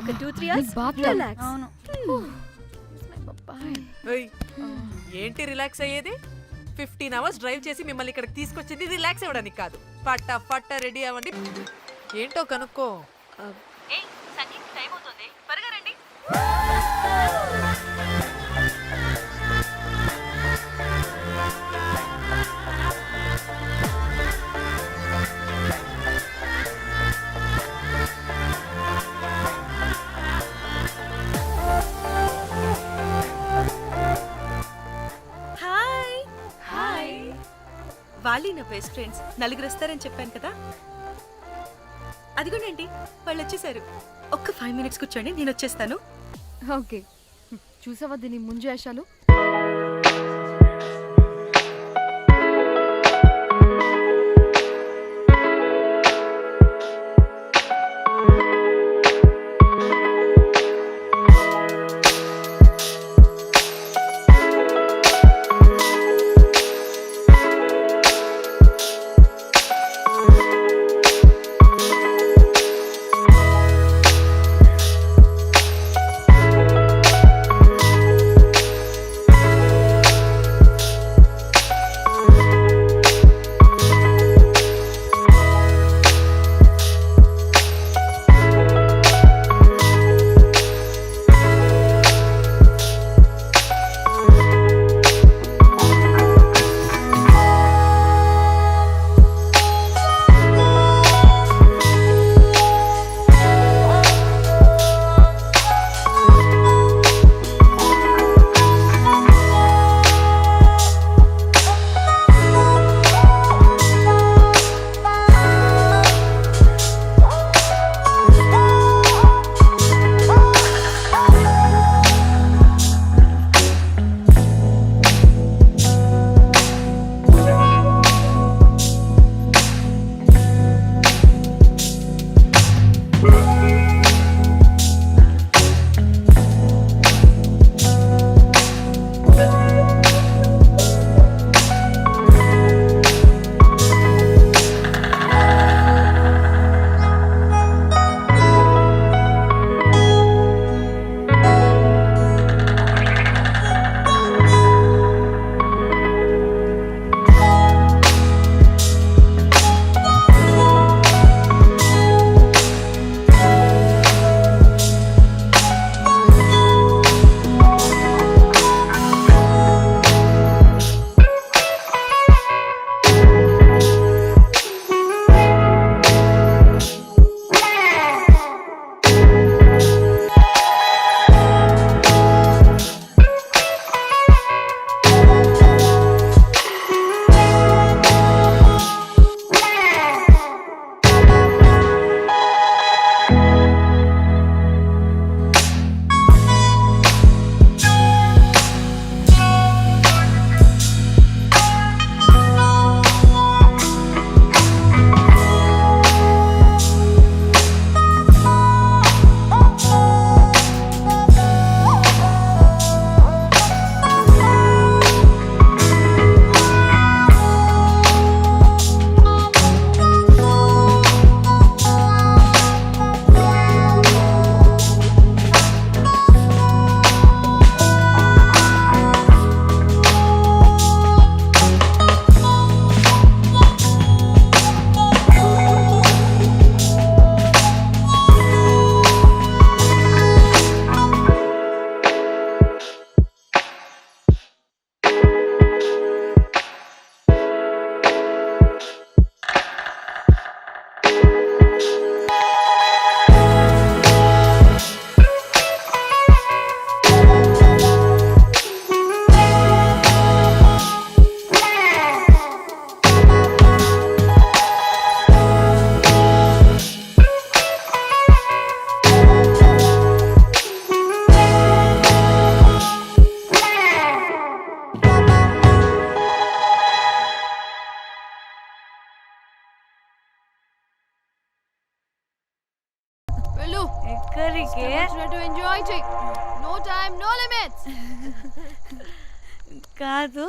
ఒక two three hours? Relax. అవును. ఏయ్, ఏంటి రిలాక్స్ అయ్యేది? ఫిఫ్టీన్ అవర్స్ డ్రైవ్ చేసి మిమ్మల్ని ఇక్కడికి తీసుకొచ్చింది రిలాక్స్ అవ్వడానికి కాదు. పట్ట పట్ట రెడీ అవ్వండి. ఏంటో కనుక్కో. నా బెస్ట్ ఫ్రెండ్స్ నలుగురు వస్తారని చెప్పాను కదా? అదిగోనండి వాళ్ళు వచ్చేసారు ఒక్క ఫైవ్ మినిట్స్ కూర్చోండి నేను వచ్చేస్తాను ఓకే. చూసావా దీని ముంజేషాలు ఎక్కడికే ఎంజాయ్ చెయ్యి నో టైం నో లిమిట్స్ కాదు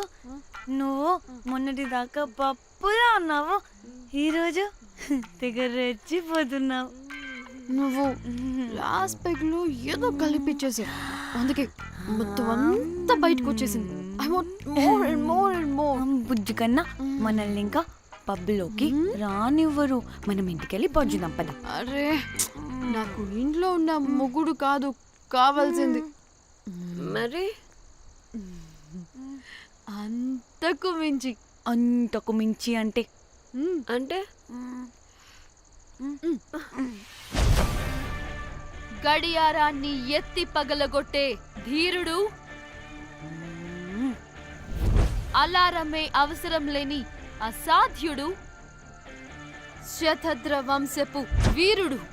నువ్వు మొన్నటి దాకా పప్పులా ఉన్నావు. ఈరోజు తెగ రెచ్చిపోతున్నావు నువ్వు లాస్ట్ పెగ్లో ఏదో కలిపిచ్చేసి అందుకే మొత్తం అంతా బయటకు వచ్చేసింది. I want more and more and more Bujju కన్నా మనల్ని ఇంకా పబ్లోకి రానివ్వరు. మనం ఇంటికెళ్ళి పొంచుదాం పద. అరే నాకు ఇంట్లో ఉన్న మొగుడు కాదు కావాల్సింది. మరి? అంతకు మించి. అంతకు మించి అంటే? అంటే? గడియారాన్ని ఎత్తి పగలగొట్టే ధీరుడు. అలారమే అవసరం లేని అసాధ్యుడు. శతద్ర వంశపు వీరుడు.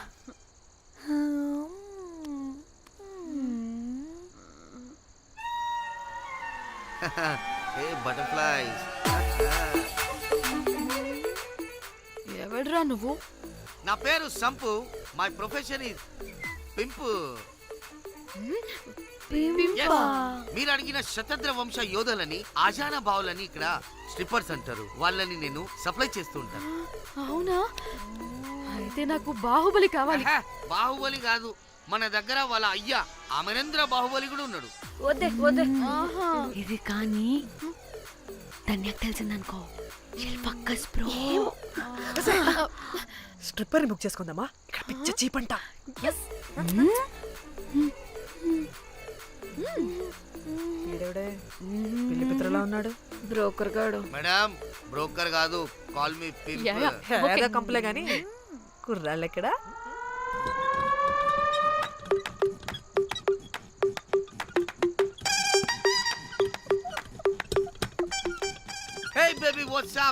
ఏ బటర్ఫ్లైస్ ఎవడ్రా నువ్వు? నా పేరు Sampu. My profession is pimp Yes. మీరు అడిగిన శతద్ర వంశ యోధులని ఆజానా బావులని ఇక్కడ స్ట్రిప్పర్స్ అంటారు. వాళ్ళని నేను సప్లై చేస్తూ ఉంటాను. అవునా? అయితే నాకు బాహుబలి కావాలి. ఆహా, బాహుబలి కాదు. మన దగ్గర వాళ్ళ అయ్యా అమరేంద్ర బాహుబలి కూడా ఉన్నాడు. వద్దే వద్దే. ఆహా. ఇది కానీ ధన్యకు తెలిసిందనుకో. పక్కస్ బ్రో. స్ట్రిప్పర్ బుక్ చేసుకుందామా? ఇక్కడ పిచ్చ చీపంట. పిల్లి పిత్రలా ఉన్నాడు. బ్రోకర్ గాడు మేడం బ్రోకర్ కాదు కాల్ మీ పింప్ ఏదో కంపలే గాని. కుర్రాళ్ళు ఎక్కడ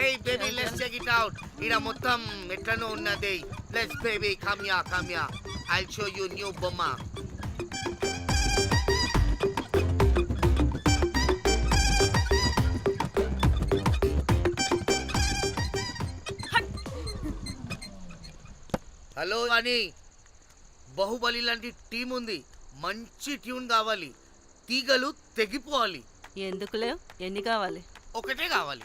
Hey baby let's check it out ఇడ మొత్తం ఎట్లనో ఉన్నది లెట్స్ బేబీ కమ్యా కమ్యా ఐ షో యూ న్యూ బొమ్మ హలో అని బాహుబలి లాంటి టీం ఉంది మంచి ట్యూన్ కావాలి తీగలు తెగిపోవాలి ఎందుకులే ఎన్ని కావాలి ఒకటే కావాలి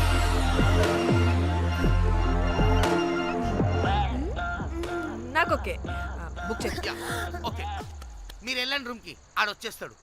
నాకు ఓకే. బుక్ చేసి ఓకే. మీరు వెళ్ళండి రూమ్కి ఆడ వచ్చేస్తాడు